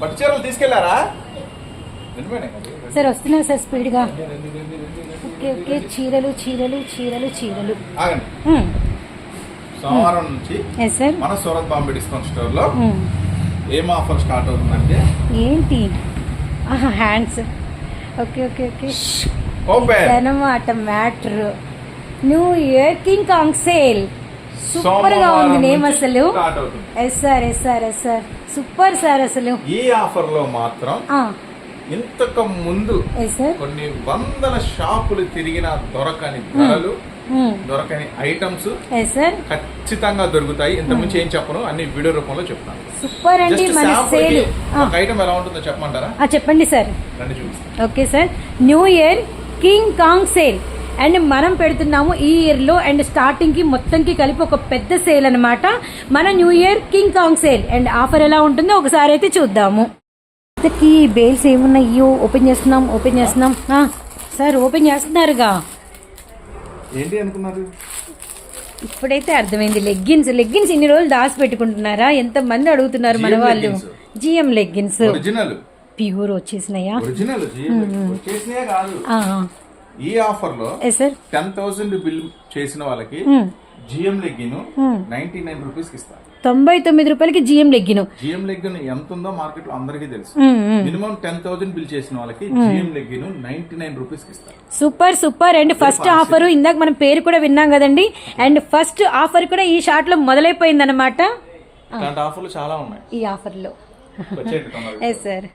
పట్టు చీరలు తీసుకెళ్ళారా? సార్ వస్తున్నారు సార్ స్పీడ్గా. Okay okay. చీరలు చీరలు చీరలు చీరలు. సోమవారం నుంచి మన సూరత్ బాంబే డిస్కౌంట్ స్టోర్లో. ఏం ఆఫర్ స్టార్ట్ అవుతుందంటే? ఏంటి? ఆహా hands. Okay okay okay. Open అనమాట matter. New year King Kong sale సూపర్గా ఉంది నేమ్ అసలు. Yes sir yes sir yes sir. Super sir అసలు. ఈ ఆఫర్లో మాత్రం ఇంతకు ముందు కొన్ని వందల షాపులు తిరిగిన దొరకని ధరలు దొరకని ఐటమ్స్ ఖచ్చితంగా దొరుకుతాయి. ఇంత మించి ఏం చెప్పను అన్ని వీడియో రూపంలో చెప్తాను. సూపర్ అండి మన సేల్. ఒక ఐటమ్ ఎలా ఉంటుందో చెప్పమంటారా? చెప్పండి సార్. రండి చూపిస్తాను. Okay sir. New year King Kong sale. And మనం పెడుతున్నాము ఈ ఇయర్లో అండ్ స్టార్టింగ్కి మొత్తంకి కలిపి ఒక పెద్ద సేల్ అన్నమాట. మన new year King Kong sale and offer ఎలా ఉంటుందో ఒకసారి అయితే చూద్దాము. ఈ బేల్స్ ఏమున్నాయో ఓపెన్ చేస్తున్నాం ఓపెన్ చేస్తున్నాం. సార్ ఓపెన్ చేస్తున్నారుగా? ఏంటి అనుకున్నారు? ఇప్పుడైతే అర్థమైంది. లెగ్గిన్స్ లెగ్గిన్స్ ఇన్ని రోజులు దాచి పెట్టుకుంటున్నారా ఎంత మంది అడుగుతున్నారు మన వాళ్ళు. జిఎం లెగ్గిన్స్ ప్యూర్ వచ్చేసినాయా? ఈ ఆఫర్లో టెన్ థౌసండ్ బిల్ చేసిన వాళ్ళకి GM legging ninety nine rupees ఇస్తారు. తొంభై తొమ్మిది రూపాయలకి జిఎం లెగ్గిను. జిఎం లెగ్గిన్ ఎంత ఉందో మార్కెట్లో అందరికీ తెలుసు. మ్మ్. మినిమం టెన్ థౌసండ్ బిల్ చేసిన వాళ్ళకి GM legging ninety nine rupees ఇస్తారు. Super super. And first offer ఇందాక మనం పేరు కూడా విన్నాం కదండి. అండ్ ఫస్ట్ ఆఫర్ కూడా ఈ షార్ట్లో మొదలైపోయింది అనమాట ఆఫర్లు చాలా ఉన్నాయి. ఈ ఆఫర్లో వచ్చేయండి తొందరగా. Yes sir